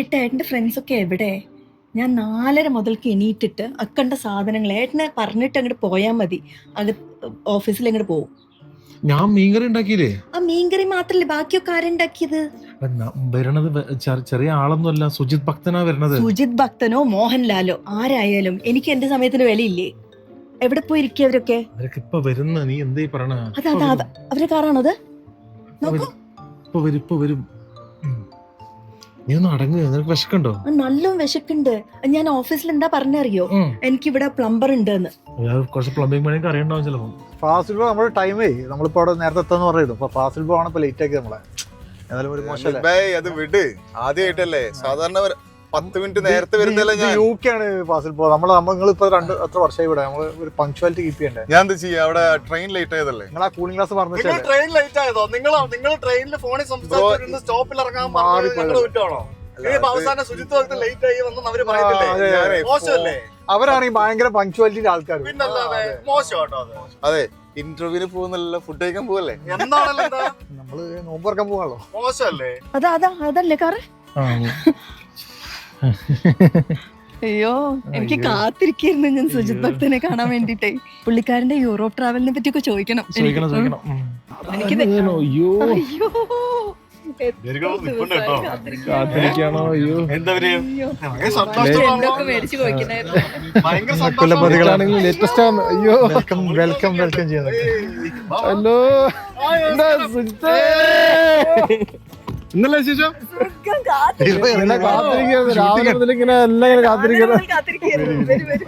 ഏട്ടാ ഏട്ടന്റെ ഫ്രണ്ട്സൊക്കെ എവിടെ? ഞാൻ നാലര മുതൽക്ക് എണീറ്റിട്ട് അക്കണ്ട സാധനങ്ങൾ ഏട്ടനെ പറഞ്ഞിട്ട് അങ്ങോട്ട് പോയാൽ മതി. അത് ഓഫീസിൽ അങ്ങോട്ട് പോകും ഞാൻ മീൻകറി ഉണ്ടാക്കിയില്ലേ? ആ മീൻകറി മാത്രല്ലേ ബാക്കിയൊക്കെ ആരുണ്ടാക്കിയത് വരണത് ചെറിയ ആളൊന്നും അല്ല സുജിത് ഭക്തനാ വരണത്. സുജിത് ഭക്തനോ മോഹൻലാലോ ആരായാലും എനിക്ക് എന്റെ സമയത്തിന് വിലയില്ലേ? എവിടെ പോയി ഇരിക്കുക അവരൊക്കെ? അവരൊക്കെ ഇപ്പൊ വരുന്ന നീ എന്തേ പറഞ്ഞ അതാ അവരെ കാറാണോ അത്? നോക്കൂ. ഇപ്പൊ വരും ഇപ്പൊ വരും. നീ ഒന്ന് അടങ്ങ് നിനക്ക് വിശക്കുണ്ടോ? നല്ല വിശക്കുണ്ട്. ഞാൻ ഓഫീസിൽ എന്താ പറഞ്ഞറിയോ? എനിക്ക് ഇവിടെ പ്ലംബർ ഉണ്ട് എന്ന് കുറച്ച് പ്ലംബിംഗ് പണിയൊക്കെ അറിയണ്ടാവും ചിലപ്പോ. ഫാസിൽ ബോ നമ്മുടെ ടൈമേ നമ്മളിപ്പോ അവിടെ നേരത്തെ എത്താന്ന് പറയുന്നു അപ്പൊ ഫാസിൽ ബോ ആണ് ഇപ്പൊ ലേറ്റ് ആക്കി നമ്മളെ. എന്നാലും ഒരു മോശമല്ലേ ബൈ, അത് വിട്. ആദ്യമായിട്ടല്ലേ സാധാരണ പത്ത് മിനിറ്റ് നേരത്തെ വരുന്നില്ല ഞാൻ. യു കെ ആണ് ഫാസിൽ ബോ നമ്മൾ നമ്മളിപ്പോ രണ്ട് എത്ര വർഷമായി ഇവിടെ? നമ്മൾ ഒരു പങ്ക്ച്വാലിറ്റി കീപ്പ് ചെയ്യണ്ടേ? ഞാൻ എന്താ ചെയ്യാ? അവിടെ ട്രെയിൻ ലേറ്റ് ആയതല്ലേ? നിങ്ങൾ ആ കൂളിംഗ് ഗ്ലാസ് പറഞ്ഞു ട്രെയിൻ ലേറ്റ് ആയതോ നിങ്ങൾ നിങ്ങൾ ട്രെയിനിൽ ഫോണിൽ സംസാരിച്ചിരുന്ന സ്റ്റോപ്പിൽ ഇറങ്ങാൻ ഈ അവസാനം ലേറ്റ് ആയി അവർ. പറയത്തില്ലേ? മോശമല്ലേ? അവരാണെങ്കിൽ ഭയങ്കര പങ്ക്ച്വാലിറ്റിയുടെ ആൾക്കാർ അത്. അതെ. ഇന്റർവ്യൂവിന് പോകുന്നല്ല ഫുഡ് കഴിക്കാൻ പോകല്ലേ നമ്മൾ നോമ്പ് തുറക്കാൻ പോകാണല്ലോ മോശമല്ലേ? അതാ അതാ അതല്ലേ കാറ്? ആ, അയ്യോ എനിക്ക് കാത്തിരിക്കായിരുന്നു ഞാൻ സുജിത് ഭക്തനെ കാണാൻ വേണ്ടിട്ടേ പുള്ളിക്കാരന്റെ യൂറോപ്പ് ട്രാവലിനെ പറ്റിയൊക്കെ ചോദിക്കണം. ചോദിക്കണം എനിക്ക്. ചോദിക്കണം. ഉം. അയ്യോ. അയ്യോ. കാത്തിരിക്കാണോ. ലേറ്റസ്റ്റ് ആണ്. അയ്യോ. വെൽക്കം വെൽക്കം വെൽക്കം ചെയ്യുന്നത്. ഹലോ. എന്താ. സുജിത്തേ? ഇന്നലെ വിശേഷം സുഖം രണ്ടാഴ്ച കഴിച്ചില്ല.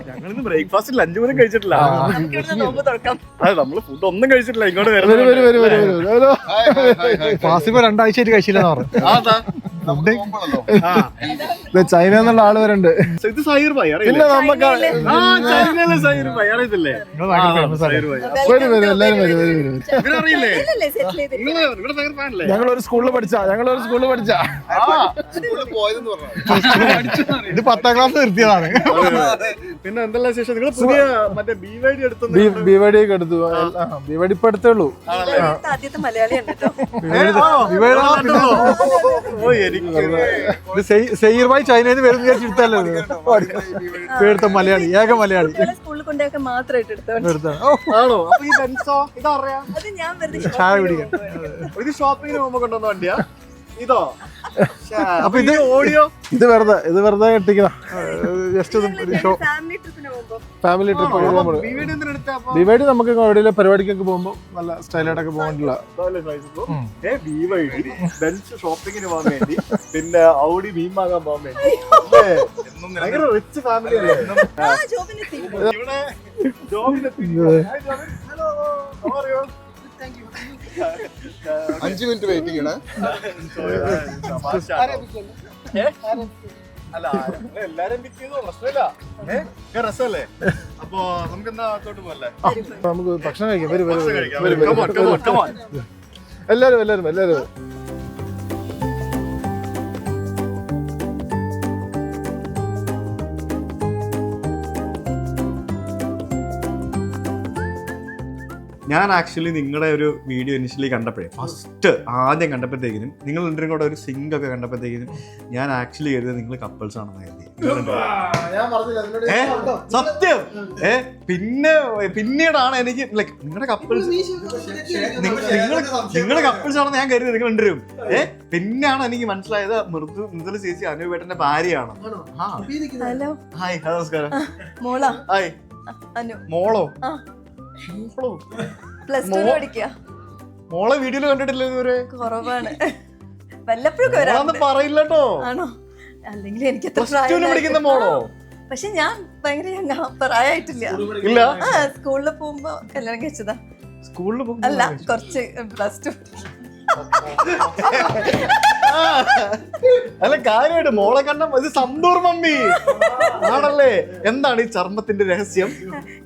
ഞങ്ങളിന്ന് ബ്രേക്ക്ഫാസ്റ്റ് ലഞ്ച് പോലും കഴിച്ചിട്ടില്ല. ആ. നോമ്പ് തുറക്കാം. അതെ നമ്മൾ ഫുഡ് ഒന്നും കഴിച്ചിട്ടില്ല. ഇങ്ങോട്ട് രണ്ടാഴ്ചയായിട്ട് കഴിച്ചില്ലെന്ന് പറഞ്ഞു. ഫുഡ് ചൈന എന്നുള്ള ആൾ വരണ്ട്. ഇത് സൈർ ഭായി പിന്നെ നമുക്ക് ആ ചൈനയിലെ സൈർ ഭായി അറിയത്തില്ലേ? വരും വരും എല്ലാരും വരും വരും വരും ഞങ്ങൾ ഒരു സ്കൂളിൽ പഠിച്ച ഞങ്ങൾ ഒരു സ്കൂളിൽ പഠിച്ച. ഇത് പത്താം ക്ലാസ് നിർത്തിയതാണ്. പിന്നെ എന്തെല്ലാം ശേഷം നിങ്ങൾ പുതിയ മറ്റേ ബി വൈഡി എടുത്തു ബി വൈഡി ഒക്കെ എടുത്തു. ബി വൈഡി ഇപ്പൊ എടുത്തേ ഉള്ളൂ. ഇത് സെയ്- സെയ്യർ ഭായ് ചൈനയിൽ നിന്ന് വരുന്ന വിചാരിച്ചെടുത്തല്ലോ പേടുത്ത മലയാളി ഏക മലയാളി. സ്കൂളിൽ കൊണ്ടൊക്കെ മാത്രമായിട്ട് എടുത്തോണ്ട് ആണോ? അപ്പൊ ഈ ബെൻസോ ഇതറിയാം അത് ഞാൻ വെറുതെ ചായ കുടിക്കാൻ. ഇത് ഷോപ്പിങ്ങിന് പോകുമ്പോ കൊണ്ടുവന്ന വണ്ടിയാ? ഇതോ? അപ്പൊ ഇത് ഓഡിയോ? ഇത് വെറുതെ ഇത് വെറുതെ ജസ്റ്റ് ഷോ പോകുമ്പോ. Family trip B Y D എന്തിനെടുത്താ അപ്പൊ? ബി നമുക്ക് എവിടെയെങ്കിലും പരിപാടിക്കൊക്കെ പോകുമ്പോൾ നല്ല സ്റ്റൈലായിട്ടൊക്കെ ബെൻസ് ഷോപ്പിങ്ങിന് പോകാൻ വേണ്ടി. പിന്നെ ഔഡി മീൻ വാങ്ങാൻ പോകാൻ വേണ്ടി? ഭയങ്കര റിച്ച് ഫാമിലി അല്ലേ? ഇവിടെ ജോബിനെത്തി ഹലോ അഞ്ചു മിനിറ്റ് വെയിറ്റ് ആണ് അല്ല എല്ലാരും രസമല്ലേ? അപ്പൊ നമുക്ക് എന്താ അകത്തോട്ട് പോകല്ലേ നമുക്ക് ഭക്ഷണം കഴിക്കാം. എല്ലാരും എല്ലാരും ഭക്ഷണം ഞാൻ ആക്ച്വലി നിങ്ങളുടെ ഒരു വീഡിയോ ഇനിഷ്യലി കണ്ടപ്പോഴേ ഫസ്റ്റ് ആദ്യം കണ്ടപ്പോഴത്തേക്കിനും നിങ്ങൾ രണ്ടും കൂടെ ഒരു സിങ്ക് ഒക്കെ കണ്ടപ്പോഴത്തേക്കിനും ഞാൻ ആക്ച്വലി എഴുതിയത് നിങ്ങൾ കപ്പിൾസ് ആണെന്ന് എഴുതി. ഏ? സത്യം? ഏ? പിന്നെ പിന്നീടാണ് എനിക്ക് ലൈക്ക് നിങ്ങളുടെ കപ്പിൾസ് നിങ്ങൾ നിങ്ങളുടെ കപ്പിൾസ് ആണെന്ന് ഞാൻ കരുതി നിങ്ങൾ ഉണ്ടരും ഏ? പിന്നെയാണ് എനിക്ക് മനസ്സിലായത് മൃദു മൃദു ചേച്ചി അനുപേട്ടന്റെ ഭാര്യയാണ്. ഹായ് നമസ്കാരം. ഹായ് അ- മോളോ ആ മോളോ? പ്ലസ് ടു പഠിക്കുക മോളെ വീഡിയോ കണ്ടിട്ടില്ല ഇതുവരെ? കുറവാണ്. വല്ലപ്പോഴൊക്കെ മോളൊന്നും വരാറുണ്ട്. പറയില്ലട്ടോ. ആണോ? അല്ലെങ്കിൽ എനിക്ക് പഠിക്കുന്ന മോളോ? പക്ഷെ ഞാൻ ഭയങ്കര പ്രായമായിട്ടില്ല ഇല്ല? സ്കൂളിൽ പോകുമ്പോ കല്യാണം കഴിച്ചതാ. സ്കൂളിൽ അല്ല കുറച്ച് പ്ലസ് ടു അല്ല കാര്യമായിട്ട് മോളെ കണ്ട ഇത് സന്തൂർ മമ്മി. ആണല്ലേ? എന്താണ് ഈ ചർമ്മത്തിന്റെ രഹസ്യം?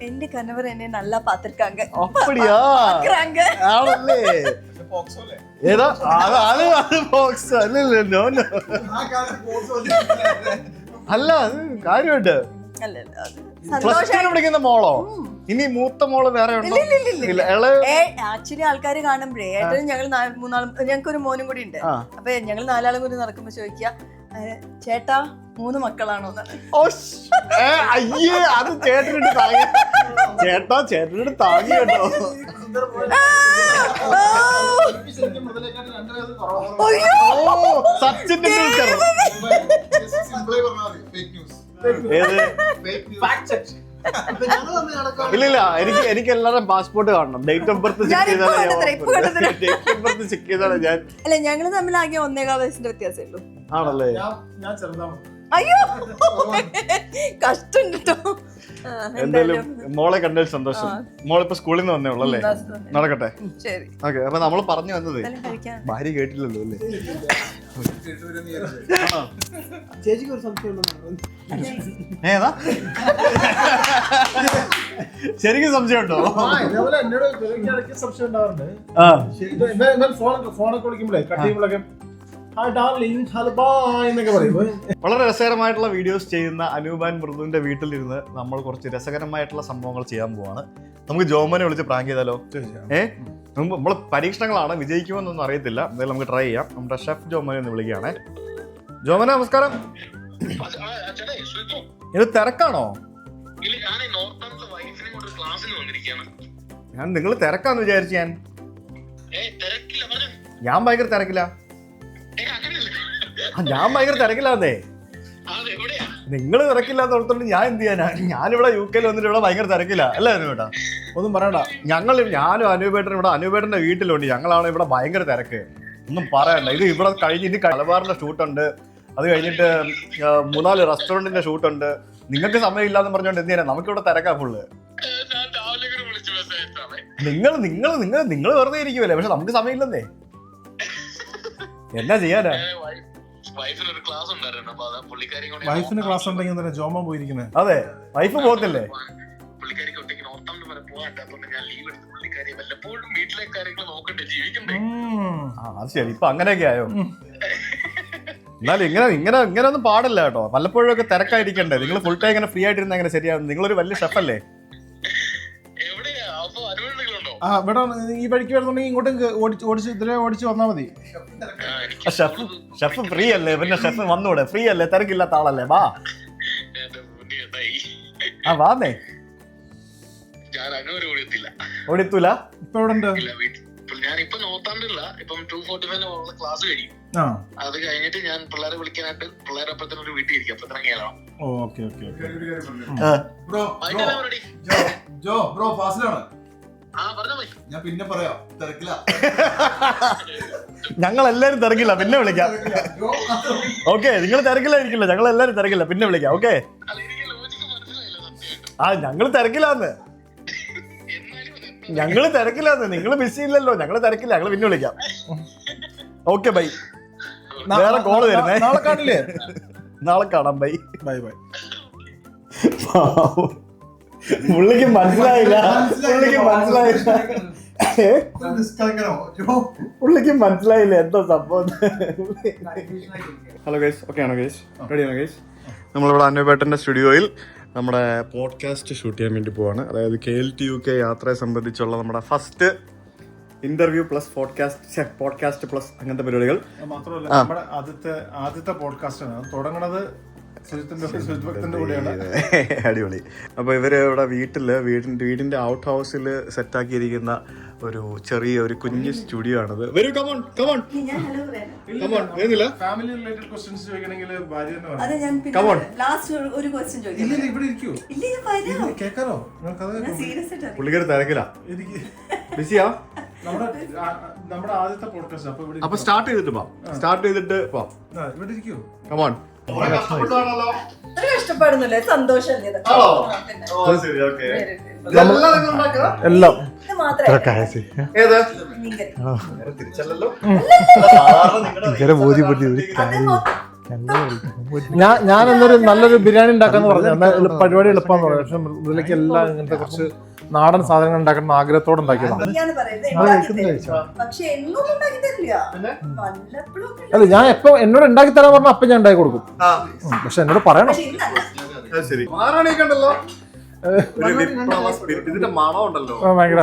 എന്റെ കണവർ എന്നെ നല്ല പാത്തിരിക്കാങ്ക അപ്പടിയാ? ആണല്ലേ? ഏതാ? ബോക്സ് നോ നോ അല്ല കാര്യമായിട്ട് പ്ലസ് ടു മോളോ? ഇനി മൂത്ത മോൾ വേറെ ഉണ്ടോ? ഇല്ല. ഇളയ ഏ ആക്ച്വലി ആൾക്കാർ കാണുമ്പോഴേ ഏട്ടനും ഞങ്ങൾ നാ- മൂന്നാളും ഞങ്ങൾക്ക് ഒരു മോനും കൂടി ഉണ്ട്. ആ. അപ്പൊ ഞങ്ങൾ നാലാളും കൂടി നടക്കുമ്പോ ചോദിക്കുക ചേട്ടാ മൂന്ന് മക്കളാണോ ഓ, ശ്ശ്. ഏ, അയ്യേ അത് ചേട്ടനിട്ട് താങ്ങി. ചേട്ടാ ചേട്ടനോട് താങ്ങി കേട്ടോ. ഓ. സച്ചിൻ ടെണ്ടുൽക്കർ ഏത്? ഇല്ല ഇല്ല എനിക്ക് എനിക്ക് എല്ലാവരും പാസ്പോർട്ട് കാണണം. ഡേറ്റ് ഓഫ് ബർത്ത് ചെക്ക് ചെയ്താലേ ഡേറ്റ് ഓഫ് ബർത്ത് ചെക്ക് ചെയ്താലേ ഞാൻ അല്ല ഞങ്ങൾ തമ്മിൽ ആകെ ഒന്നേകാൽ വയസ്സിന്റെ വ്യത്യാസമേ ഉള്ളൂ ആണല്ലേ അയ്യോ! കഷ്ടം കേട്ടോ എന്തായാലും മോളെ കണ്ടതിൽ സന്തോഷം. മോളിപ്പോ സ്കൂളിൽ നിന്ന് വന്നേ ഉള്ളൂ അല്ലേ നടക്കട്ടെ. ശരി. ഓക്കെ അപ്പൊ നമ്മൾ പറഞ്ഞു വന്നത് ഭാര്യ കേട്ടില്ലല്ലോ അല്ലേ? ചേച്ചിക്ക് ഒരു സംശയം ഏതാ? ശരിക്കും സംശയമുണ്ടോ? ഇതേപോലെ എന്നോട് ഇടയ്ക്ക് സംശയം ഉണ്ടാവാറുണ്ട് ഫോണൊക്കെ വിളിക്കുമ്പോഴേ കട്ട് ചെയ്യുമ്പോഴൊക്കെ ഡാർലിംഗ് എന്നൊക്കെ വളരെ രസകരമായിട്ടുള്ള വീഡിയോസ് ചെയ്യുന്ന അനൂപാൻ മൃദുവിന്റെ വീട്ടിലിരുന്ന് നമ്മൾ കുറച്ച് രസകരമായിട്ടുള്ള സംഭവങ്ങൾ ചെയ്യാൻ പോവാണ്. നമുക്ക് ജോമനെ വിളിച്ച് പ്രാങ്ക് ചെയ്താലോ? ഏ? നമ്മൾ പരീക്ഷണങ്ങളാണ്. വിജയിക്കുമെന്നൊന്നും അറിയത്തില്ല. എന്തായാലും നമുക്ക് ട്രൈ ചെയ്യാം. നമ്മുടെ ഷെഫ് ജോമനെ ഒന്ന് വിളിക്കുകയാണേ. ജോമന നമസ്കാരം. ഇത് തിരക്കാണോ? ഇല്ല ഞാൻ നിങ്ങൾ തിരക്കാന്ന് വിചാരിച്ചു ഞാൻ. ഏ തിരക്കില്ല. പറഞ്ഞു. ഞാൻ ഭയങ്കര തിരക്കില്ല ഞാൻ ഭയങ്കര തിരക്കില്ലാന്നേ നിങ്ങൾ തിരക്കില്ലാന്ന് ഓർത്തോണ്ട് ഞാൻ എന്ത് ചെയ്യാനാ? ഞാനിവിടെ യു കെയിൽ വന്നിട്ട് ഇവിടെ ഭയങ്കര തിരക്കില്ല അല്ലേ അനുവേട്ടാ? ഒന്നും പറയണ്ട. ഞങ്ങൾ ഞാനും അനുപേട്ടനും ഇവിടെ അനുപേട്ടന്റെ വീട്ടിലുണ്ട്. ഞങ്ങളാണ് ഇവിടെ ഭയങ്കര തിരക്ക്. ഒന്നും പറയണ്ട. ഇത് ഇവിടെ കഴിഞ്ഞ് ഇനി കലബാറിന്റെ ഷൂട്ടുണ്ട്. അത് കഴിഞ്ഞിട്ട് മൂന്നാൽ റെസ്റ്റോറന്റിന്റെ ഷൂട്ടുണ്ട്. നിങ്ങൾക്ക് സമയമില്ലാന്ന് പറഞ്ഞോണ്ട് എന്ത് ചെയ്യാനാ? നമുക്കിവിടെ തിരക്കാ ഫുള്ള്. നിങ്ങൾ നിങ്ങൾ നിങ്ങൾ നിങ്ങൾ വെറുതെ ഇരിക്കുമല്ലേ പക്ഷെ നമുക്ക് സമയമില്ലെന്നേ. എന്നാ ചെയ്യാനാ? വൈഫിന് ക്ലാസ് ഉണ്ടായിരുന്നു. അപ്പൊ അത് പുള്ളിക്കാരി വൈഫിന് ക്ലാസ് ഉണ്ടെങ്കിൽ തന്നെ ജോമ പോയിരിക്കുന്നത് അതെ വൈഫ് പോകത്തില്ലേ? പുള്ളിക്കാരിക്ക് ഒറ്റയ്ക്ക് നോർത്തണ്ട് വരെ പോകാൻ പറ്റാത്തതുകൊണ്ട് ഞാൻ ലീവ് എടുത്ത് പുള്ളിക്കാരി വല്ലപ്പോഴും വീട്ടിലെ കാര്യങ്ങൾ നോക്കണ്ടേ ജീവിക്കണ്ടേ? ആ അത് ശരി. ഇപ്പൊ അങ്ങനെയൊക്കെ ആയോ? എന്നാലും ഇങ്ങനെ ഇങ്ങനെ ഇങ്ങനെ ഒന്നും പാടില്ല കേട്ടോ. വല്ലപ്പോഴും ഒക്കെ തിരക്കായിരിക്കണ്ടേ? നിങ്ങൾ ഫുൾ ടൈം ഇങ്ങനെ ഫ്രീ ആയിട്ടിരുന്ന അങ്ങനെ ശരിയാവും നിങ്ങളൊരു വലിയ ഷെഫല്ലേ ആ ഇവിടെ ഈ വഴിക്ക് വരുന്നുണ്ടെങ്കിൽ ഇങ്ങോട്ടും ഓടിച്ച് ഓടിച്ച് ഇതിലെ ഓടിച്ച് വന്നാൽ മതി. ഷെഫ് ഷെഫ് ഫ്രീ അല്ലേ പിന്നെ ഷെഫ് വന്നൂടെ? ഫ്രീ അല്ലേ തിരക്കില്ലാത്ത ആളല്ലേ? വാ. ആ വാന്നേ. ഓടിത്തൂല ഇപ്പൊ എവിടെ ഉണ്ട് ഇപ്പൊ നോർത്താണ്ടില്ല ഇപ്പം ടു ഫോർട്ടി ഫൈവ് ക്ലാസ് കഴിയും. ആ. അത് കഴിഞ്ഞിട്ട് ഞാൻ പിള്ളേരെ വിളിക്കാനായിട്ട് പിള്ളേരെ അപ്പത്തിന് ഒരു വീട്ടിൽ ഇരിക്കും. അപ്പത്തിന് Keralam okay okay bro bro. ഫാസിലാണ് ഞാൻ പിന്നെ പറയാം. തിരക്കില്ല ഞങ്ങൾ എല്ലാരും തിരക്കില്ല പിന്നെ വിളിക്കാം. ഓക്കെ നിങ്ങൾ തിരക്കില്ലായിരിക്കില്ല ഞങ്ങൾ എല്ലാരും തിരക്കില്ല പിന്നെ വിളിക്കാം ഓക്കെ? ആ ഞങ്ങൾ തിരക്കില്ലാന്ന് ഞങ്ങൾ തിരക്കില്ലാന്ന് നിങ്ങൾ ബിസി ഇല്ലല്ലോ ഞങ്ങൾ തിരക്കില്ല ഞങ്ങൾ പിന്നെ വിളിക്കാം. Okay bye. വേറെ കോൾ തരുന്നേ വരുന്നേ. നാളെ കാണില്ലേ? നാളെ കാണാം ബൈ. Bye bye. പുള്ളിക്ക് മനസ്സിലായില്ല. പുള്ളിക്ക് മനസ്സിലായില്ല. പുള്ളിക്ക് മനസ്സിലായില്ല എന്തോ സംഭവം? ഹലോ ഗൈസ് ഓക്കെ ആണോ ഗൈസ്? റെഡിയാണോ ഗൈസ്? നമ്മളിവിടെ അനുപേട്ടന്റെ സ്റ്റുഡിയോയിൽ നമ്മുടെ പോഡ്കാസ്റ്റ് ഷൂട്ട് ചെയ്യാൻ വേണ്ടി പോവാണ്. അതായത് K L T U K യാത്രയെ സംബന്ധിച്ചുള്ള നമ്മുടെ first interview plus podcast podcast plus അങ്ങനത്തെ പരിപാടികൾ. മാത്രമല്ല. നമ്മുടെ ആദ്യത്തെ ആദ്യത്തെ പോഡ്കാസ്റ്റ് ആണ്. അത് അടിപൊളി. അപ്പോൾ ഇവർ ഇവിടെ വീട്ടിൽ വീടിന്റെ വീടിന്റെ ഔട്ട് ഹൗസിൽ സെറ്റാക്കിയിരിക്കുന്ന ഒരു ചെറിയ ഒരു കുഞ്ഞു സ്റ്റുഡിയോ ആണത്. വരൂ കമോൺ കമോൺ ഞാൻ ഹലോ പറയാം. കമോൺ വരുന്നില്ല? ഫാമിലി റിലേറ്റഡ് ക്വസ്റ്റ്യൻസ് ചോദിക്കണമെങ്കിൽ ഭാര്യ. പിന്നെ ലാസ്റ്റ് ഒരു ക്വസ്റ്റ്യൻ ഇല്ല ഇവിടെ ഇരിക്കൂ. ഇല്ല പുള്ളിക്കാരി തിരക്കില്ല ബിസിയാ നമ്മുടെ നമ്മുടെ ആദ്യത്തെ പോഡ്കാസ്റ്റ് അപ്പൊ സ്റ്റാർട്ട് ചെയ്തിട്ട് പോവാം സ്റ്റാർട്ട് ചെയ്തിട്ട് പോവാം ഇവിടെ ഇരിക്കൂ. കമോൺ ഒരു കഷ്ടപ്പാടൊന്നുമില്ല സന്തോഷമല്ലേ ഇതൊക്കെ? ആണോ? ആ, പിന്നെ. ശരി ഓക്കെ. Very good. എല്ലാം. ഇത് മാത്രമേ. ഏത്? മീൻകറി. തിരിച്ചല്ലോ അത് മൊത്തം. ഞാൻ ഞാൻ എന്നൊരു നല്ലൊരു ബിരിയാണി ഉണ്ടാക്കാന്ന് പറഞ്ഞു. എന്നാൽ എളു- പരിപാടി എളുപ്പമെന്ന് പറഞ്ഞു. പക്ഷെ എല്ലാം ഇങ്ങനത്തെ കുറച്ച് നാടൻ സാധനങ്ങൾ ഉണ്ടാക്കണം ആഗ്രഹത്തോടെ ഉണ്ടാക്കിയതാണ്. അല്ല ഞാൻ എപ്പോ എന്നോട് ഉണ്ടാക്കി തരാൻ പറഞ്ഞാൽ അപ്പം ഞാൻ ഉണ്ടാക്കി കൊടുക്കും. പക്ഷെ എന്നോട് പറയണം. അത് ശരി. മാറാണിക്കണ്ടല്ലോ? ഒരു വിപ്ലവ ഇതിന്റെ മണം ഉണ്ടല്ലോ ആ, ഭയങ്കര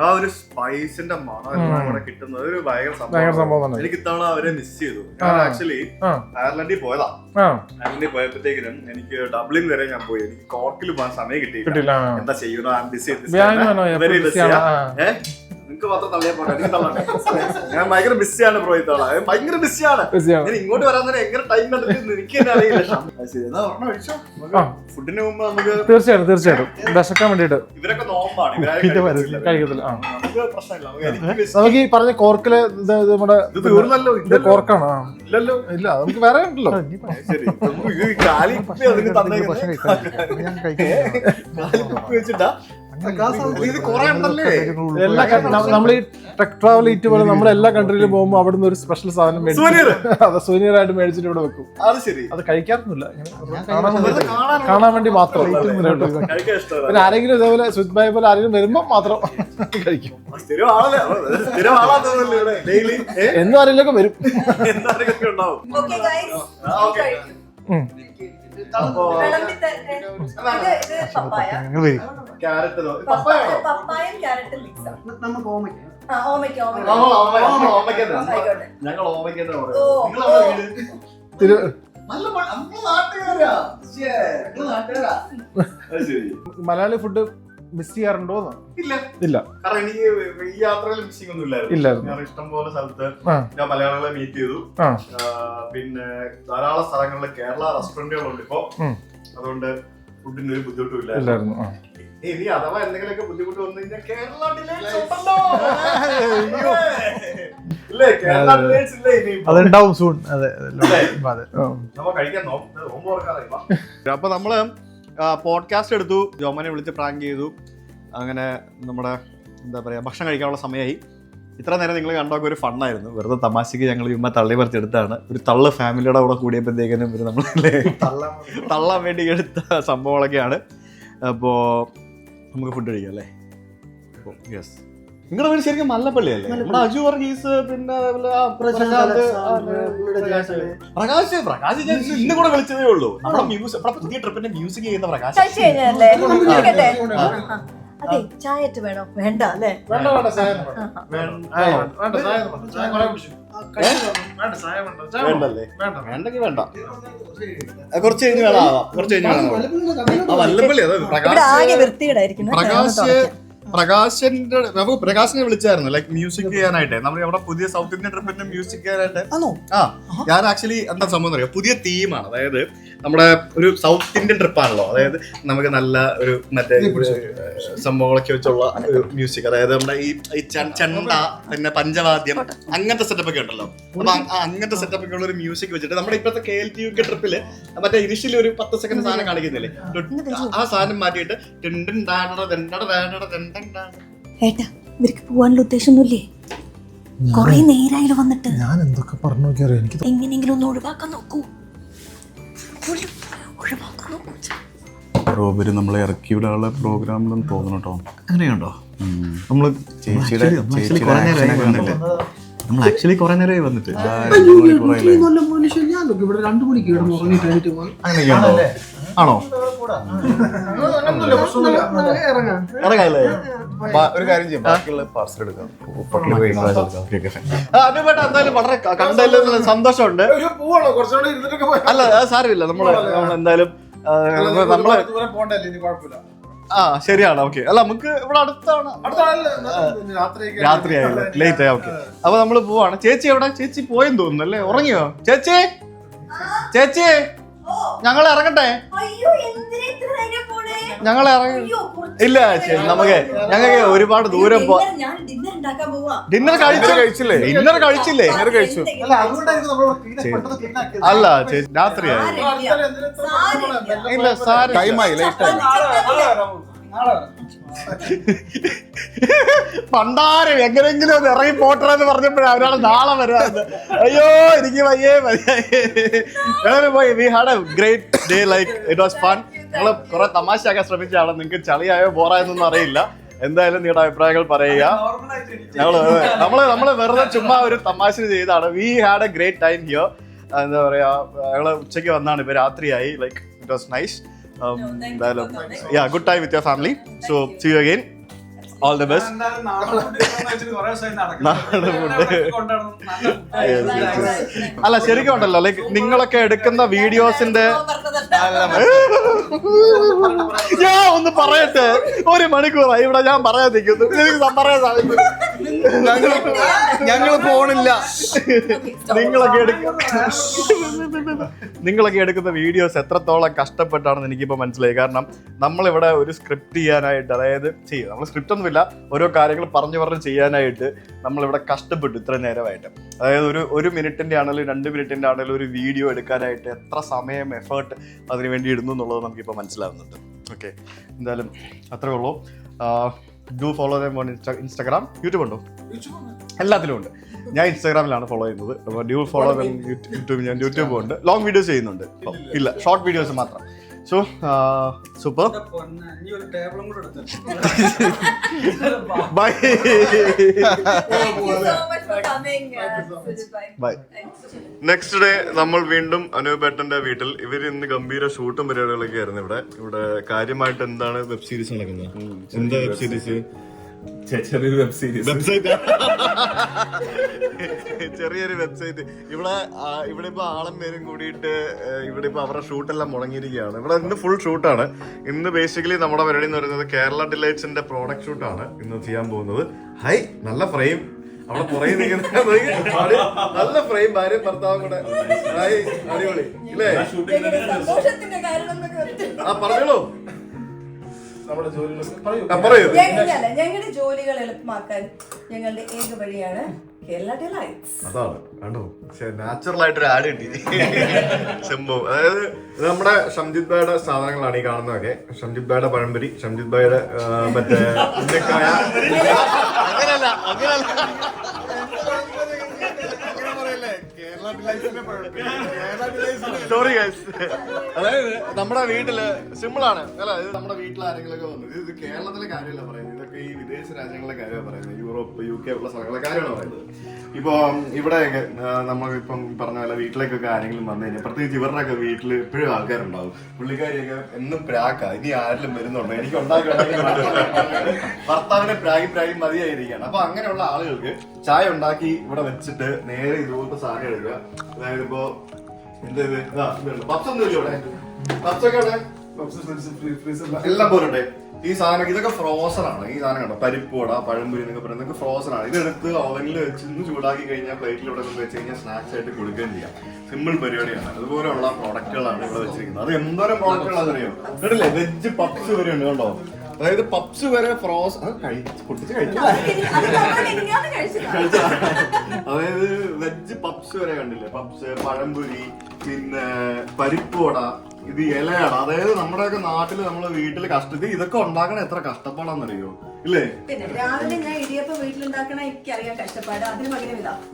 ആ ഒരു സ്പൈസിന്റെ മണം കിട്ടുന്നത്. ഒരു ഭയങ്കര സംഭവം എനിക്ക് ഇത്തവണ അവരെ മിസ് ചെയ്തു. ഞാൻ ആക്ച്വലി അയർലൻഡിൽ പോയതാ. അയർലൻഡിൽ പോയപ്പോഴത്തേക്കിനും എനിക്ക് ഡബ്ലിൻ വരെ ഞാൻ പോയി. എനിക്ക് കോർക്കിൽ പോകാൻ സമയം കിട്ടി. എന്താ ചെയ്യുന്നു നിങ്ങക്ക് മാത്രം തള്ളിയാ പോട്ടെ എനിക്ക് തള്ളണ്ടേ. ഞാൻ ഭയങ്കര ബിസിയാണ് ബ്രോ ഇത്തവണ ഭയങ്കര ബിസിയാണ്. ഞാൻ ഇങ്ങോട്ട് വരാൻ തന്നെ എങ്ങനെ ടൈം കണ്ടെത്തി എനിക്ക് തന്നെ അറിയില്ല. ഫുഡിന് മുമ്പ് നമുക്ക് തീർച്ചയായിട്ടും തീർച്ചയായിട്ടും. വിശക്കാൻ വേണ്ടിയിട്ട്. ഇവരൊക്കെ നോമ്പാണ് കഴിക്കത്തില്ല. നമുക്ക് ഈ പറഞ്ഞ കോർക്കിൽ നമ്മുടെ തീർന്നല്ലോ ഇത് ഇല്ലല്ലോ. കോർക്കാണ്? ഇല്ലല്ലോ. ഇല്ല നമുക്ക് വേറെ ഉണ്ടല്ലോ. ശരി. നമുക്ക് ഈ കാലി അതിന് തന്നെ. വെച്ചിട്ടാ എല്ലാ നമ്മൾ ഈ ട്രക്ക് ട്രാവൽ ഈറ്റ് പോലെ നമ്മൾ എല്ലാ കൺട്രിയിലും പോകുമ്പോൾ അവിടുന്ന് ഒരു സ്പെഷ്യൽ സാധനം അത് സൂനിയർ ആയിട്ട് മേടിച്ചിട്ട് ഇവിടെ വെക്കും. അത് ശരി. അത് കഴിക്കാറൊന്നുമില്ല. ഇങ്ങനെ കാണാൻ വേണ്ടി മാത്രം. പിന്നെ ആരെങ്കിലും ഇതേപോലെ സ്വിച്ച് ബൈ പോലെ ആരെങ്കിലും വരുമ്പോൾ മാത്രം കഴിക്കും. എന്നും ആരെങ്കിലും വരും. എന്താണെങ്കിലും ഉണ്ടാവും. പപ്പായ. ക്യാരറ്റ് മിക്സ് നമുക്ക് ഓമയ്ക്ക്. ഞങ്ങൾ നാട്ടുകാരാ. ശരി. മലയാളി ഫുഡ് മിസ് ചെയ്യാറുണ്ടോന്ന്? ഇല്ല. ഇല്ല. കാരണം എനിക്ക് ഈ യാത്രയിൽ മിസ്സിംഗ് ഒന്നും ഇല്ലായിരുന്നു. ഞാൻ ഇഷ്ടം പോലെ സ്ഥലത്ത് ഞാൻ മലയാളികളെ മീറ്റ് ചെയ്തു. പിന്നെ ധാരാളം സ്ഥലങ്ങളിൽ കേരള റെസ്റ്റോറന്റുകളുണ്ട് ഇപ്പോ. അതുകൊണ്ട് ഫുഡിന് ഒരു ബുദ്ധിമുട്ടും ഇല്ലായിരുന്നു. ഇനി അഥവാ എന്തെങ്കിലുമൊക്കെ ബുദ്ധിമുട്ട് വന്നു കഴിഞ്ഞാൽ കേരള അതുണ്ടാവും സൂൺ അതെ അപ്പൊ നമ്മൾ പോഡ്കാസ്റ്റ് എടുത്തു. ജോമനെ വിളിച്ച് പ്രാങ്ക് ചെയ്തു. അങ്ങനെ നമ്മുടെ എന്താ പറയുക ഭക്ഷണം കഴിക്കാനുള്ള സമയമായി ഇത്ര നേരം നിങ്ങൾ കണ്ടൊക്കെ ഒരു ഫണ്ണായിരുന്നു വെറുതെ തമാശയ്ക്ക് ഞങ്ങൾ ഇമ്മ തള്ളി പറിച്ചെടുത്താണ് ഒരു തള്ള് ഫാമിലിയുടെ കൂടെ കൂടിയപ്പോഴത്തേക്കിനും നമ്മൾ നമ്മളല്ലേ തള്ളാൻ വേണ്ടി എടുത്ത സംഭവങ്ങളൊക്കെയാണ്. അപ്പോൾ നമുക്ക് ഫുഡ് കഴിക്കാം അല്ലേ? അപ്പോൾ യെസ് നിങ്ങളുടെ പേര് ശരിക്കും മല്ലപ്പള്ളി. അല്ലേ നമ്മുടെ അജു വർഗീസ് പിന്നെ പ്രകാശ് പ്രകാശ് ഞാൻ ഇന്ന് കൂടെ വിളിച്ചതേ ഉള്ളൂ. നമ്മുടെ മ്യൂസിക് നമ്മുടെ പുതിയ ട്രിപ്പിന്റെ മ്യൂസിക് ചെയ്യുന്ന പ്രകാശ്? അതെ വേണോ? വേണ്ട അല്ലേ? വേണ്ട വേണ്ട ചായ വേണ്ട. വേണ്ട. ചായ. ചായ കുറെ കുടിച്ചു. വേണ്ടെങ്കിൽ കുറച്ച് കഴിഞ്ഞ് വേണം? കുറച്ച് കഴിഞ്ഞ് വേണം? ആ വല്ലപ്പള്ളി അതെ പ്രകാശ് പ്രകാശ് പ്രകാശന്റെ നമുക്ക് പ്രകാശിനെ വിളിച്ചായിരുന്നു ലൈക്ക് മ്യൂസിക് ചെയ്യാനായിട്ട്. നമ്മൾ അവിടെ പുതിയ സൗത്ത് ഇന്ത്യൻ ട്രിപ്പിന്റെ മ്യൂസിക് ചെയ്യാനായിട്ട്. ആണോ? ആ ഞാൻ ആക്ച്വലി എന്താ സംഭവം അറിയാം? പുതിയ തീമാണ് അതായത് നമ്മുടെ ഒരു സൗത്ത് ഇന്ത്യൻ ട്രിപ്പാണല്ലോ അതായത് നമുക്ക് നല്ല ഒരു മറ്റേ സംഭവങ്ങളൊക്കെ വെച്ചുള്ള ഒരു മ്യൂസിക് അതായത് നമ്മുടെ ഈ ചണ്ട പിന്നെ പഞ്ചവാദ്യം അങ്ങനത്തെ സെറ്റപ്പ് ഒക്കെ ഉണ്ടല്ലോ. അപ്പൊ അങ്ങനത്തെ സെറ്റപ്പ് ഒക്കെ ഉള്ള ഒരു മ്യൂസിക് വെച്ചിട്ട് നമ്മുടെ ഇപ്പോഴത്തെ K L T U K ട്രിപ്പിൽ മറ്റേ ഇനിഷ്യലി ഒരു പത്ത് സെക്കൻഡ് സാധനം കാണിക്കുന്നില്ലേ? ആ സാധനം മാറ്റിയിട്ട് ടിണ്ടിൻ. ഏട്ടാ ഇവർക്ക് പോവാനുള്ള ഉദ്ദേശമൊന്നുമില്ലേ? കൊറേ നേരായാലും വന്നിട്ട്. ഞാൻ എന്തൊക്കെ പറഞ്ഞു നോക്കിയാറിയോ എനിക്ക് എങ്ങനെയെങ്കിലും ഒന്ന് ഒഴിവാക്കാൻ നോക്കൂ. റോബിന് നമ്മളെ ഇറക്കി വിടാനുള്ള പ്രോഗ്രാമിലെന്ന് തോന്നുന്നു കേട്ടോ. അങ്ങനെയുണ്ടോ? നമ്മൾ ചേച്ചിയുടെ actually- നമ്മൾ ചേച്ചിയുടെ? നമ്മൾ ആക്ച്വലി കുറെ നേരമായി വന്നിട്ട്. അങ്ങനെയൊക്കെയാണോ ആണോ? ഇറങ്ങാല്ലേ ഒരു കാര്യം ചെയ്യാം. ബാക്കിയുള്ള പാർസൽ എടുക്കാം. അനുപേട്ട എന്തായാലും വളരെ കണ്ടതിൽ സന്തോഷമുണ്ട്. അല്ല സാരമില്ല. നമ്മൾ നമ്മൾ എന്തായാലും ആ, നമ്മൾ പോണ്ടല്ലേ ഇനി കുഴപ്പമില്ല. ആ ശരിയാണ്. ഓക്കെ. അല്ല നമുക്ക് ഇവിടെ അടുത്താണ്. രാത്രി ആയില്ല രാത്രിയൊക്കെ ലേറ്റ് ആയി. ഓക്കെ. അപ്പൊ നമ്മൾ പോവാണ്. ചേച്ചി എവിടെ? ചേച്ചി പോയെന്ന് തോന്നുന്നു അല്ലേ? ഉറങ്ങിയോ? ചേച്ചി? ചേച്ചി? ഞങ്ങൾ ഇറങ്ങട്ടെ? അയ്യോ എന്തിനാ ഇത്ര നേരം പോണേ ഞങ്ങൾ ഇറങ്ങി ഇല്ല നമുക്ക് ഞങ്ങൾക്ക് ഒരുപാട് ദൂരം പോ ഞാൻ ഡിന്നർ ഉണ്ടാക്കാൻ പോവാ. ഡിന്നർ കഴിച്ചു കഴിച്ചില്ലേ? ഡിന്നർ കഴിച്ചില്ലേ. ഡിന്നർ കഴിച്ചു. അല്ല ചേച്ചി രാത്രിയായി. ഇല്ല സാരി ടൈമായി ലൈറ്റ് ആയി പണ്ടാരം എങ്ങനെങ്കിലും ഒന്ന് ഇറങ്ങി പോട്ടെന്ന് പറഞ്ഞപ്പോഴേ അവരാണ് നാളെ വരാന്ന് അയ്യോ എനിക്ക് വയ്യേ വയ്യേ. പോയി. We had a great day like it was fun ഞങ്ങൾ കുറെ തമാശയാക്കാൻ ശ്രമിച്ചാണ് നിങ്ങൾക്ക് ചളിയായോ ബോറായെന്നൊന്നും അറിയില്ല. എന്തായാലും നിങ്ങളുടെ അഭിപ്രായങ്ങൾ പറയുക. ഞങ്ങൾ നമ്മൾ നമ്മൾ വെറുതെ ചുമ്മാ ഒരു തമാശ ചെയ്താണ്. We had a great time here എന്താ പറയാ ഞങ്ങൾ ഉച്ചയ്ക്ക് വന്നാണ്. ഇപ്പൊ രാത്രിയായി. Like it was nice um, no. You. yeah, good time with your family. Thank so, you. see you again. All the best അല്ല ശരിക്കും ഉണ്ടല്ലോ. ലൈക്ക് നിങ്ങളൊക്കെ എടുക്കുന്ന വീഡിയോസിന്റെ ഞാൻ ഒന്ന് പറയട്ടെ? ഒരു മണിക്കൂറായി ഇവിടെ ഞാൻ പറയാൻ നിൽക്കുന്നു. എനിക്ക് പറയാൻ സാധിക്കും ഞങ്ങൾ ഞങ്ങൾ പോണില്ല നിങ്ങളൊക്കെ എടുക്കുന്ന നിങ്ങളൊക്കെ എടുക്കുന്ന വീഡിയോസ് എത്രത്തോളം കഷ്ടപ്പെട്ടാണെന്ന് എനിക്കിപ്പോൾ മനസ്സിലായി. കാരണം നമ്മളിവിടെ ഒരു സ്ക്രിപ്റ്റ് ചെയ്യാനായിട്ട് അതായത് ചെയ്യും നമ്മൾ സ്ക്രിപ്റ്റ് ഒന്നുമില്ല ഓരോ കാര്യങ്ങൾ പറഞ്ഞു പറഞ്ഞ് ചെയ്യാനായിട്ട് നമ്മളിവിടെ കഷ്ടപ്പെട്ടു ഇത്ര നേരമായിട്ട്. അതായത് ഒരു ഒരു മിനിറ്റിന്റെ ആണെങ്കിലും രണ്ട് മിനിറ്റിന്റെ ആണെങ്കിലും ഒരു വീഡിയോ എടുക്കാനായിട്ട് എത്ര സമയം എഫേർട്ട് അതിന് വേണ്ടി ഇടുന്നു എന്നുള്ളത് നമുക്കിപ്പോൾ മനസ്സിലാവുന്നുണ്ട്. ഓക്കെ എന്തായാലും അത്രേ ഉള്ളൂ. ഡു ഫോളോ ഇൻസ്റ്റാഗ്രാം യൂട്യൂബ് ഉണ്ടോ? എല്ലാത്തിലും ഉണ്ട്. ഞാൻ ഇൻസ്റ്റാഗ്രാമിലാണ് ഫോളോ ചെയ്യുന്നത്. അപ്പോൾ ഡ്യൂ ഫോളോ യൂട്യൂബ് ഞാൻ യൂട്യൂബും ഉണ്ട്. ലോങ് വീഡിയോസ് ചെയ്യുന്നുണ്ട്. ഇല്ല ഷോർട്ട് വീഡിയോസ് മാത്രം. So super bye bye next day നമ്മൾ വീണ്ടും അനുപേട്ടന്റെ വീട്ടിൽ. ഇവർ ഇന്ന് ഗംഭീര ഷൂട്ടും പരിപാടികളൊക്കെ ആയിരുന്നു ഇവിടെ. ഇവിടെ കാര്യമായിട്ട് എന്താണ് വെബ് സീരീസ് നടക്കുന്നത്? എന്താ വെബ് സീരീസ്. ചെറിയൊരു വെബ് സീരീസ് വെബ്സൈറ്റ് ചെറിയൊരു വെബ്സൈറ്റ് ഇവിടെ ഇവിടെ ഇപ്പൊ ആളും പേരും കൂടിയിട്ട് ഇവിടെ ഇപ്പൊ അവരുടെ ഷൂട്ടെല്ലാം മുടങ്ങിയിരിക്കുകയാണ്. ഇവിടെ ഇന്ന് ഫുൾ ഷൂട്ടാണ് ഇന്ന് ബേസിക്കലി നമ്മുടെ പരിപാടി എന്ന് പറയുന്നത് കേരള ഡിലൈറ്റ്സിന്റെ പ്രോഡക്റ്റ് ഷൂട്ടാണ് ഇന്ന് ചെയ്യാൻ പോകുന്നത്. ഹൈ നല്ല ഫ്രെയിം അവിടെ പുറകെ നിൽക്കുന്ന നല്ല ഫ്രെയിം ഭാര്യ ഭർത്താവും കൂടെ. അടിപൊളി. ഇല്ലേ? ആ പറഞ്ഞോളൂ. നമ്മുടെ ജോലികൾ പറയൂ. ഞങ്ങളുടെ ജോലികൾ എളുപ്പമാക്കാൻ ഞങ്ങളുടെ ഏക വഴിയാണ് കേരള ഡിലൈറ്റ്സ് അതാണ്. കണ്ടോ? നാച്ചുറൽ ആയിട്ടൊരു ആഡ് കിട്ടി. സംഭവം അതായത് ഇത് നമ്മുടെ ഷംജിത് ബായുടെ സാധനങ്ങളാണ് ഈ കാണുന്നതൊക്കെ. ഷംജിത് ബായുടെ പഴംപൊരി ഷംജിത് ബായുടെ മറ്റേ ഉന്നക്കായ അങ്ങനല്ല അങ്ങനല്ല. സോറി ഗൈസ് അതായത് നമ്മുടെ വീട്ടിൽ സിമ്പിൾ ആണ്. അല്ല ഇത് നമ്മുടെ വീട്ടിൽ ആരെങ്കിലൊക്കെ വന്നത് വന്നു. ഇത് കേരളത്തിലെ കാര്യമല്ല പറയുന്നത്. ഇതൊക്കെ ഈ വിദേശ രാജ്യങ്ങളിലെ കാര്യമാണ് പറയുന്നത്. യൂറോപ്പ് യു കെ ഉള്ള സ്ഥലങ്ങളിലെ കാര്യമാണ് പറയുന്നത്. ഇപ്പൊ ഇവിടെ നമ്മൾ ഇപ്പം പറഞ്ഞ പോലെ വീട്ടിലേക്കൊക്കെ ആരെങ്കിലും വന്നു കഴിഞ്ഞാൽ പ്രത്യേകിച്ച് ഇവരുടെയൊക്കെ വീട്ടിൽ എപ്പോഴും ആൾക്കാരുണ്ടാവും. പുള്ളിക്കാരിയൊക്കെ എന്നും പ്രാക്ക. ഇനി ആരെങ്കിലും വരുന്നുണ്ടോ? എനിക്ക് ഉണ്ടാക്കി ഭർത്താവിനെ പ്രാഗി പ്രാഗി മതിയായിരിക്കുകയാണ്. അപ്പൊ അങ്ങനെയുള്ള ആളുകൾക്ക് ചായ ഉണ്ടാക്കി ഇവിടെ വെച്ചിട്ട് നേരെ ഇതുപോലത്തെ സാധനം എടുക്കുക. അതായത് ഇപ്പോ ഇതുണ്ട്. പപ്സ് ഒന്നും ഇല്ല ഇവിടെ പപ്സൊക്കെ ഇവിടെ എല്ലാം പോരട്ടെ ഈ സാധനം ഇതൊക്കെ ഫ്രോസൺ ആണ്. ഈ സാധനം കണ്ടോ? പരിപ്പുവട പഴംപൊരി എന്നൊക്കെ പറയുന്നത് ഇതൊക്കെ ഫ്രോസൺ ആണ്. ഇതെടുത്ത് ഓവനിൽ വെച്ച് ചൂടാക്കി കഴിഞ്ഞാൽ പ്ലേറ്റിലൂടെ ഇവിടെ വെച്ച് കഴിഞ്ഞാൽ സ്നാക്സ് ആയിട്ട് കൊടുക്കുകയും ചെയ്യാം. സിമ്പിൾ പരിപാടിയാണ്. അതുപോലെയുള്ള പ്രോഡക്റ്റുകളാണ് ഇവിടെ വെച്ചിരിക്കുന്നത്. അത് എന്തോരം പ്രോഡക്റ്റുകളാണെന്ന് അറിയോ കേട്ടില്ലേ വെജ് പപ്സ് വരെ ഉണ്ട് കണ്ടോ? അതായത് പപ്സ് വരെ ഫ്രോസ് അത് പൊട്ടിച്ച് അതായത് വെജ് പപ്സ് വരെ കണ്ടില്ലേ? പപ്സ് പഴംപൊരി പിന്നെ പരിപ്പോട ഇത് ഇലയട. അതായത് നമ്മുടെയൊക്കെ നാട്ടിൽ നമ്മളെ വീട്ടിൽ കഷ്ടത്തിൽ ഇതൊക്കെ ഉണ്ടാക്കണ എത്ര കഷ്ടപ്പാടാന്നറിയോ ഇല്ലേ? പിന്നെ രാവിലെ ഞാൻ ഇടിയപ്പം വീട്ടിലുണ്ടാക്കണ എനിക്കറിയാം കഷ്ടപ്പാട്. അതിന്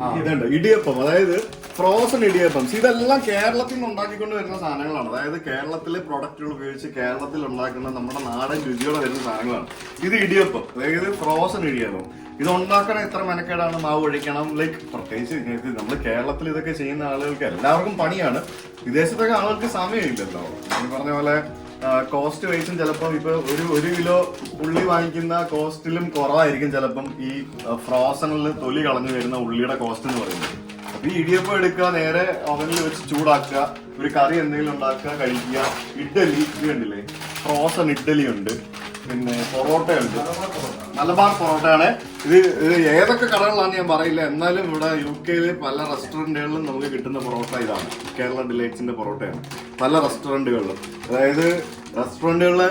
ആ, ഇതുണ്ട്. ഇടിയപ്പം. അതായത് ഫ്രോസൺ ഇടിയപ്പം. ഇതെല്ലാം കേരളത്തിൽ നിന്ന് ഉണ്ടാക്കിക്കൊണ്ട് വരുന്ന സാധനങ്ങളാണ്. അതായത് കേരളത്തിലെ പ്രൊഡക്റ്റുകൾ ഉപയോഗിച്ച് കേരളത്തിൽ ഉണ്ടാക്കുന്ന നമ്മുടെ നാടൻ രുചിയോടെ വരുന്ന സാധനങ്ങളാണ്. ഇത് ഇടിയപ്പം. അതായത് ഫ്രോസൺ ഇടിയപ്പം. ഇത് ഉണ്ടാക്കണ എത്ര മെനക്കേടാണ്? മാവ് ഒഴിക്കണം. ലൈക്ക് പ്രത്യേകിച്ച് നമ്മൾ കേരളത്തിൽ ഇതൊക്കെ ചെയ്യുന്ന ആളുകൾക്ക് എല്ലാവർക്കും പണിയാണ്. വിദേശത്തൊക്കെ ആളുകൾക്ക് സമയമില്ലല്ലോ. ഈ പറഞ്ഞ പോലെ കോസ്റ്റ് വൈസും ചിലപ്പം ഇപ്പൊ ഒരു ഒരു കിലോ ഉള്ളി വാങ്ങിക്കുന്ന കോസ്റ്റിലും കുറവായിരിക്കും ചിലപ്പം ഈ ഫ്രോസണിൽ തൊലി കളഞ്ഞു വരുന്ന ഉള്ളിയുടെ കോസ്റ്റ് എന്ന് പറയുന്നത്. അപ്പൊ ഈ ഇടിയപ്പം എടുക്കുക നേരെ ഓവനിൽ വെച്ച് ചൂടാക്കുക ഒരു കറി എന്തെങ്കിലും ഉണ്ടാക്കുക കഴിക്കുക. ഇഡ്ഡലി ഇത് കണ്ടില്ലേ? ഫ്രോസൺ ഇഡ്ഡലി ഉണ്ട്. പിന്നെ പൊറോട്ട ഉണ്ട് മലബാർ പൊറോട്ടയാണ്. ഇത് ഏതൊക്കെ കടകളിലാണ് ഞാൻ പറയില്ല. എന്നാലും ഇവിടെ യു കെയിലെ പല റെസ്റ്റോറന്റുകളിലും നമുക്ക് കിട്ടുന്ന പൊറോട്ട ഇതാണ്. കേരള ഡിലൈറ്റ്സിന്റെ പൊറോട്ടയാണ്. പല റെസ്റ്റോറന്റുകളിലും അതായത് റെസ്റ്റോറന്റുകളിൽ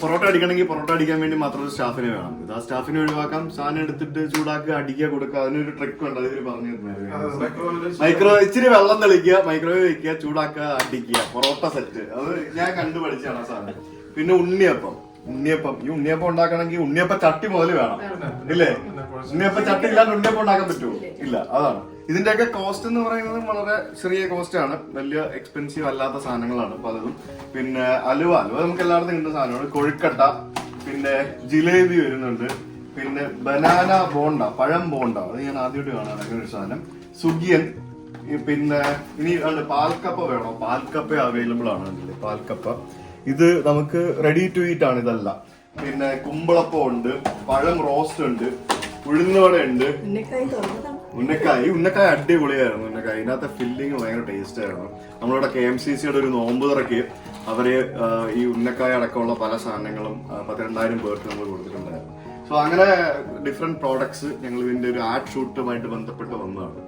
പൊറോട്ട അടിക്കണമെങ്കിൽ പൊറോട്ട അടിക്കാൻ വേണ്ടി മാത്രം ഒരു സ്റ്റാഫിനെ വേണം. ഇത് ആ സ്റ്റാഫിനെ ഒഴിവാക്കാം. സാധനം എടുത്തിട്ട് ചൂടാക്കുക അടിക്കുക കൊടുക്കുക. അതിനൊരു ട്രിക്ക് ഉണ്ട്. അതിൽ പറഞ്ഞു തരുന്നത്. മൈക്രോ ഇച്ചിരി വെള്ളം തെളിക്കുക മൈക്രോവേവ് വെക്കുക ചൂടാക്കുക അടിക്കുക. പൊറോട്ട സെറ്റ് അത് ഞാൻ കണ്ടുപഠിച്ചാണ് ആ സാധനം. പിന്നെ ഉണ്ണിയപ്പം. ഉണ്ണിയപ്പം. ഈ ഉണ്ണിയപ്പം ഉണ്ടാക്കണമെങ്കിൽ ഉണ്ണിയപ്പ ചട്ടി മുതൽ വേണം. ഇല്ലേ? ഉണ്ണിയപ്പ ചട്ടി ഇല്ലാണ്ട് ഉണ്ണിയപ്പം ഉണ്ടാക്കാൻ പറ്റുമോ? ഇല്ല. അതാണ്. ഇതിന്റെയൊക്കെ കോസ്റ്റ് എന്ന് പറയുന്നത് വളരെ ചെറിയ കോസ്റ്റ് ആണ്. വലിയ എക്സ്പെൻസീവ് അല്ലാത്ത സാധനങ്ങളാണ് പലതും പിന്നെ അലുവ. അലുവ നമുക്ക് എല്ലായിടത്തും കിട്ടുന്ന സാധനമാണ്. കൊഴുക്കട്ട. പിന്നെ ജിലേബി വരുന്നുണ്ട്. പിന്നെ ബനാന ബോണ്ട പഴം ബോണ്ട. അത് ഞാൻ ആദ്യമായിട്ട് കാണാൻ അങ്ങനെ ഒരു സാധനം. സുഗിയൻ പിന്നെ ഇനി പാൽക്കപ്പ വേണോ? പാൽക്കപ്പ അവൈലബിൾ ആണ് പാൽക്കപ്പ. ഇത് നമുക്ക് റെഡി ടു ഈറ്റ് ആണ് ഇതല്ല. പിന്നെ കുമ്പളപ്പം ഉണ്ട് പഴം റോസ്റ്റ് ഉണ്ട് ഉഴുന്നുവട ഉണ്ട്. ഉന്നക്കായി ഉന്നക്കായി. അടിപൊളിയായിരുന്നു ഉന്നക്കായ. ഇതിനകത്തെ ഫില്ലിങ് ഭയങ്കര ടേസ്റ്റ് ആയിരുന്നു. നമ്മളിവിടെ കെ എം സി സിയുടെ ഒരു നോമ്പ് തുറക്കി അവർ ഈ ഉന്നക്കായ അടക്കമുള്ള പല സാധനങ്ങളും പത്തിരണ്ടായിരം പേർക്ക് നമ്മൾ കൊടുത്തിട്ടുണ്ടായിരുന്നു. സോ അങ്ങനെ ഡിഫറെന്റ് പ്രോഡക്ട്സ് ഞങ്ങൾ ഇതിന്റെ ഒരു ആഡ് ഷൂട്ടുമായിട്ട് ബന്ധപ്പെട്ട് വന്നതാണ്.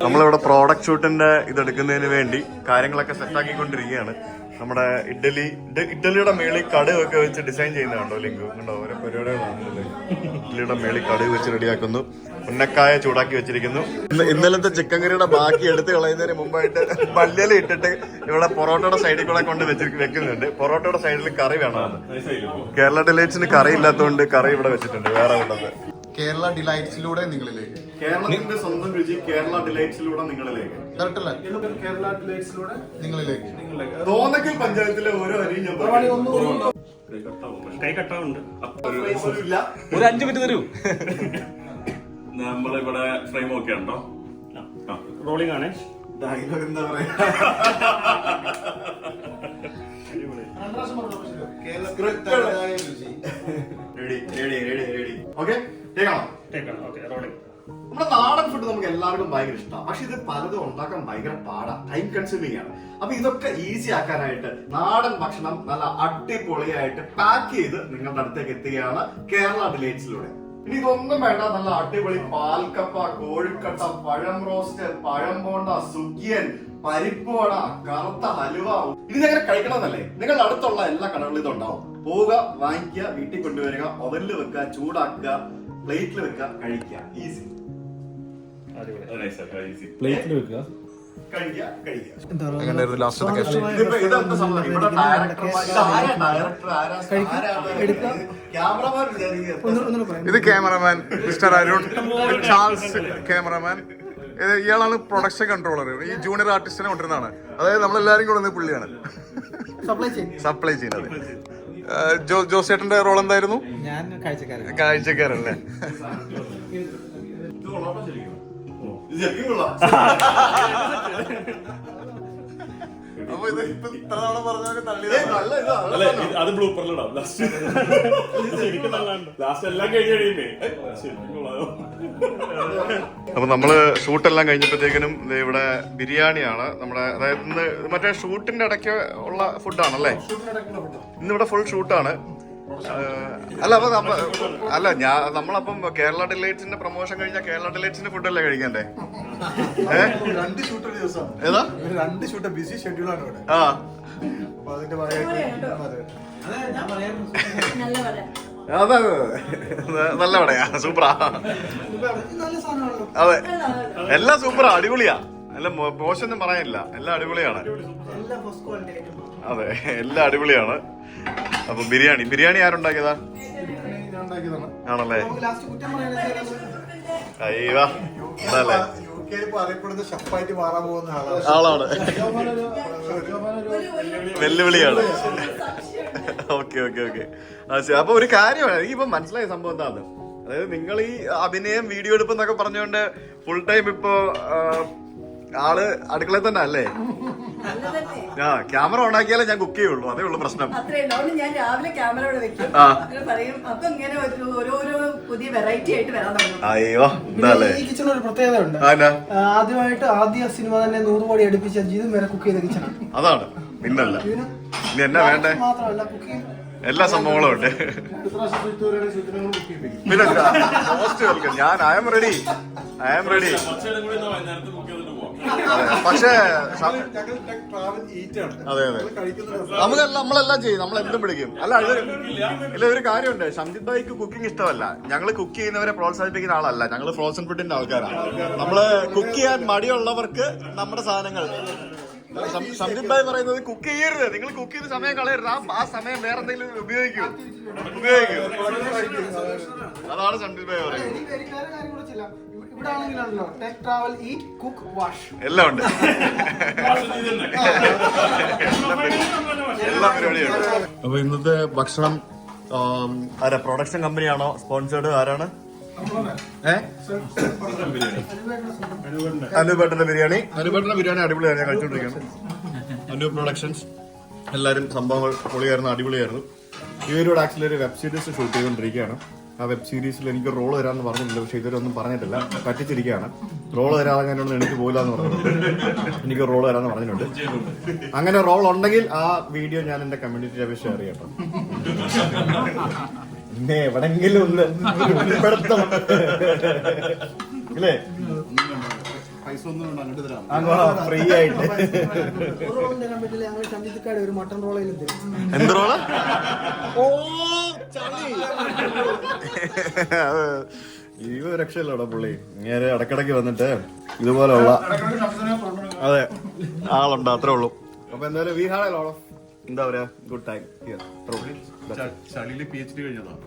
നമ്മളിവിടെ പ്രോഡക്റ്റ് ഷൂട്ടിന്റെ ഇത് എടുക്കുന്നതിന് വേണ്ടി കാര്യങ്ങളൊക്കെ സെറ്റ് ആക്കിക്കൊണ്ടിരിക്കുകയാണ്. നമ്മുടെ ഇഡലി ഇഡലിയുടെ ഇഡ്ഡലിയുടെ മേളിൽ കടുവൊക്കെ വെച്ച് ഡിസൈൻ ചെയ്യുന്നുണ്ടോ ലിങ്ക്? ഉണ്ടോ ഓരോ പരിപാടികളാണ് ഇഡലിയുടെ മേളിൽ കടുവ് വെച്ച് റെഡിയാക്കുന്നു. ഉന്നക്കായ ചൂടാക്കി വെച്ചിരിക്കുന്നു. ഇന്ന് ഇന്നലത്തെ ചിക്കൻ കറിയുടെ ബാക്കി എടുത്ത് കളയുന്നതിന് മുമ്പായിട്ട് മല്ലിയില ഇട്ടിട്ട് ഇവിടെ പൊറോട്ടയുടെ സൈഡിൽ കൂടെ കൊണ്ട് വെച്ച് വെക്കുന്നുണ്ട്. പൊറോട്ടയുടെ സൈഡിൽ കറി വേണമെന്ന്. കേരള ഡിലൈറ്റ്സിന് കറി ഇല്ലാത്തതുകൊണ്ട് കറി ഇവിടെ വെച്ചിട്ടുണ്ട്. വേറെ ഉള്ളത് കേരള ഡിലൈറ്റ്സിലൂടെ നിങ്ങളിലേക്ക്. കേരളത്തിന്റെ സ്വന്തം രുചി കേരള ഡിലൈറ്റ്സിലൂടെ നിങ്ങളിലേക്ക്. കേരള ഡിലൈറ്റ്സിലൂടെ നിങ്ങളിലേക്ക്. തോന്നക്കൽ പഞ്ചായത്തിലെ ഓരോ അരിയും ഞാൻ. കൈ കട്ടാവുണ്ട്. ഒരു അഞ്ചു മിനിറ്റ് തരൂ. നമ്മളിവിടെ ഫ്രെയിം ഒക്കെ ഉണ്ടോ? റോളിംഗ് ആണേ. ഡയലോഗ് എന്താ പറയാ? Ready ready ready ready okay കേൾക്കണം. Okay rolling. നമ്മുടെ നാടൻ ഫുഡ് നമുക്ക് എല്ലാവർക്കും ഭയങ്കര ഇഷ്ടമാണ് പക്ഷെ ഇത് പലതും ഉണ്ടാക്കാൻ ഭയങ്കര പാടാണ് ടൈം കൺസ്യൂമിങ് ആണ്. അപ്പൊ ഇതൊക്കെ ഈസി ആക്കാനായിട്ട് നാടൻ ഭക്ഷണം നല്ല അടിപൊളിയായിട്ട് പാക്ക് ചെയ്ത് നിങ്ങളുടെ അടുത്തേക്ക് എത്തുകയാണ് കേരള ഡിലേറ്റ്സിലൂടെ. ഇനി ഇതൊന്നും വേണ്ട. നല്ല അടിപൊളി പാൽക്കപ്പ കോഴിക്കട്ട പഴം റോസ്റ്റ് പഴം പോണ്ട സുഖിയൻ പരിപ്പ് വട കറുത്ത ഹലുവ. ഇത് നിങ്ങൾ കഴിക്കണമെന്നല്ലേ നിങ്ങളുടെ അടുത്തുള്ള എല്ലാ കടകളിലും ഇതുണ്ടാവും. പോവുക വാങ്ങിക്കുക വീട്ടിൽ കൊണ്ടുവരിക ഓവനിൽ വെക്കുക ചൂടാക്കുക പ്ലേറ്റിൽ വെക്കുക കഴിക്കുക. ഈസി പ്ലേറ്റിൽ വെക്കുക. ഇത് cameraman mister Arun Charles cameraman ഇയാളാണ് പ്രൊഡക്ഷൻ കൺട്രോളർ ഈ ജൂനിയർ ആർട്ടിസ്റ്റിനെ കൊണ്ടിരുന്നതാണ് അതായത് നമ്മളെല്ലാരും കൂടെ ഒന്ന് പുള്ളിയാണ്. സപ്ലൈ ചെയിൻ സപ്ലൈ ചെയ്യുന്നത് ആ, ജോ ജോസേട്ടന്റെ റോൾ എന്തായിരുന്നു? ഞാൻ കാഴ്ചക്കാരൻ. കാഴ്ചക്കാരല്ലേ അപ്പൊ ഇത് ഇപ്പൊ ഇത്ര തവണ പറഞ്ഞൊക്കെ തള്ളിയതാണ് നല്ല ഇതാ, അല്ലെ അത് ബ്ലൂപ്പറിലിടാം ലാസ്റ്റ് ലാസ്റ്റ് എല്ലാം കഴിഞ്ഞ് കഴിയുമ്പേ. ശരിക്കും കൊള്ളാമോ അപ്പൊ നമ്മൾ ഷൂട്ടെല്ലാം കഴിഞ്ഞപ്പോഴത്തേക്കിനും ദേ ഇവിടെ ബിരിയാണിയാണ് നമ്മുടെ അതായത് ഇന്ന് മറ്റേ ഷൂട്ടിന്റെ ഇടയ്ക്ക് ഉള്ള ഫുഡാണല്ലേ ഇന്നിവിടെ ഫുൾ ഷൂട്ടാണ് അല്ല അപ്പൊ അല്ല ഞാൻ നമ്മളപ്പം കേരള ഡിലൈറ്റ്സിന്റെ പ്രൊമോഷൻ കഴിഞ്ഞാൽ കേരള ഡിലൈറ്റ്സിന്റെ അല്ലേ കഴിക്കണ്ടേ? രണ്ട് ഷൂട്ട് ഒരു ദിവസം. ഏതാ? രണ്ട് ഷൂട്ട് ബിസി ഷെഡ്യൂളാണ് ഇവിടെ. ആ. അപ്പൊ അതിന്റെ ഭാഗമായിട്ട് അതെ. നല്ല പടയാ സൂപ്പറാ. അതെ. എല്ലാം സൂപ്പറാ. അടിപൊളിയാ. എല്ലാം മോശം പറയാനില്ല. എല്ലാം അടിപൊളിയാണ്. അതെ എല്ലാം അടിപൊളിയാണ്. അപ്പൊ ബിരിയാണി ബിരിയാണി ആരുണ്ടാക്കിയതാ? ആണല്ലേ? അയ്യോ അതല്ലേ ആളാണ്. വെല്ലുവിളിയാണ്. Okay okay okay. അപ്പൊ ഒരു കാര്യമാണ് ഇപ്പൊ മനസ്സിലായ സംഭവം എന്താണ് അതായത് നിങ്ങൾ ഈ അഭിനയം വീഡിയോ എടുപ്പ് എന്നൊക്കെ പറഞ്ഞുകൊണ്ട് ഫുൾ ടൈം ഇപ്പോ ആൾ അടുക്കളയിൽ തന്നെ അല്ലേ? ആ ക്യാമറ ഓണാക്കിയാലേ ഞാൻ കുക്ക് ചെയ്യുള്ളൂ. അതേ ഉള്ളൂ പ്രശ്നം. അതുകൊണ്ട് ഞാൻ രാവിലെ ക്യാമറ ഇവിടെ വെക്കും. ആ. അങ്ങനെ പറയും. അപ്പൊ ഇങ്ങനെ ഒരു ഓരോരോ പുതിയ വെറൈറ്റി ആയിട്ട് വരാൻ തുടങ്ങും. അയ്യോ ഈ കിച്ചണിൽ ഒരു പ്രത്യേകത ഉണ്ട്? ആദ്യമായിട്ട് ആദ്യ സിനിമ തന്നെ നൂറ് കോടി അടുപ്പിച്ച ജീതും വരെ കുക്ക് ചെയ്ത കിച്ചണാണ് അതാണ്. പിന്നല്ല. ഇനി എന്നാ വേണ്ടേ? മാത്രമല്ല കുക്കിംഗ് എല്ലാ സംഭവങ്ങളും ഉണ്ട്. പിന്നെ ഞാൻ I am ready I am ready കുറച്ചേരം കൂടി വൈകുന്നേരത്ത് കുക്ക് ചെയ്തിട്ട് പക്ഷേ അതെ അതെ. നമുക്ക് നമ്മളെല്ലാം ചെയ്യും. നമ്മൾ എന്തും പിടിക്കും. അല്ല ഇല്ല ഒരു കാര്യമുണ്ട്. ഷംജിത് ഭായിക്ക് കുക്കിംഗ് ഇഷ്ടമല്ല. ഞങ്ങൾ കുക്ക് ചെയ്യുന്നവരെ പ്രോത്സാഹിപ്പിക്കുന്ന ആളല്ല. ഞങ്ങൾ ഫ്രോസൺ ഫുഡിന്റെ ആൾക്കാരാണ്. നമ്മൾ കുക്ക് ചെയ്യാൻ മടിയുള്ളവർക്ക് നമ്മുടെ സാധനങ്ങൾ. സംജിത് ഭായ് പറയുന്നത് കുക്ക് ചെയ്യരുത്. നിങ്ങൾ കുക്ക് ചെയ്ത് സമയം കളയരുത്. ആ ആ സമയം വേറെ എന്തെങ്കിലും ഉപയോഗിക്കൂ. ഉപയോഗിക്കൂ. അതാണ് സംജിത് ഭായ് പറയുന്നത്. ഇവിടെ ആണെങ്കിലാണല്ലോ ടെക് ട്രാവൽ ഈ കുക്ക് വാഷ് എല്ലാം ഉണ്ട്. എല്ലാ പരിപാടിയുണ്ട് അപ്പൊ ഇന്നത്തെ ഭക്ഷണം ആരാ പ്രൊഡക്ഷൻ കമ്പനിയാണോ സ്പോൺസേർഡ് ആരാണ്? അനുപേട്ടന്റെ ബിരിയാണി. അനുപേട്ടന്റെ ബിരിയാണി അടിപൊളിയാണ് ഞാൻ കഴിച്ചോണ്ടിരിക്കുകയാണ് അനു പ്രൊഡക്ഷൻസ് എല്ലാരും സംഭവങ്ങൾ പൊളിയായിരുന്നു അടിപൊളിയായിരുന്നു. ഇവരോട് ആക്ച്വലി ഒരു വെബ് സീരീസ് ഷൂട്ട് ചെയ്തുകൊണ്ടിരിക്കുകയാണ് ആ വെബ് സീരീസിൽ എനിക്ക് റോൾ തരാമെന്ന് പറഞ്ഞിട്ടില്ല. പക്ഷേ ഇതുവരെ ഒന്നും പറഞ്ഞിട്ടില്ല. പറ്റിച്ചിരിക്കുകയാണ്. റോൾ തരാതെ ഞാനോട് എനിക്ക് പോയില്ല എന്ന് പറഞ്ഞു എനിക്ക് റോൾ തരാമെന്ന് പറഞ്ഞിട്ടുണ്ട്. അങ്ങനെ റോൾ ഉണ്ടെങ്കിൽ ആ വീഡിയോ ഞാൻ എന്റെ കമ്മ്യൂണിറ്റി ഷെയർ ചെയ്യട്ടോ പിന്നെ എവിടെങ്കിലും ഒന്ന് ഉൾപ്പെടുത്തണം. അല്ലേ പൈസ ഒന്നും വേണ്ട അങ്ങോട്ട് തരാം. ഫ്രീ ആയിട്ട്. എന്ത് റോൾ ഓ ചളി. ഈ ഒരു രക്ഷയില്ലടാ പുള്ളി. ഇങ്ങനെ ഇടക്കിടക്ക് വന്നിട്ട് ഇതുപോലുള്ള അതെ ആളുണ്ട് അത്രേ ഉള്ളൂ. അപ്പൊ എന്തായാലും വി ഹാഡ് എന്താ പറയാ ഗുഡ് ടൈം ഹിയർ ചളിയിൽ പി എച്ച് ഡി കഴിഞ്ഞതാണ്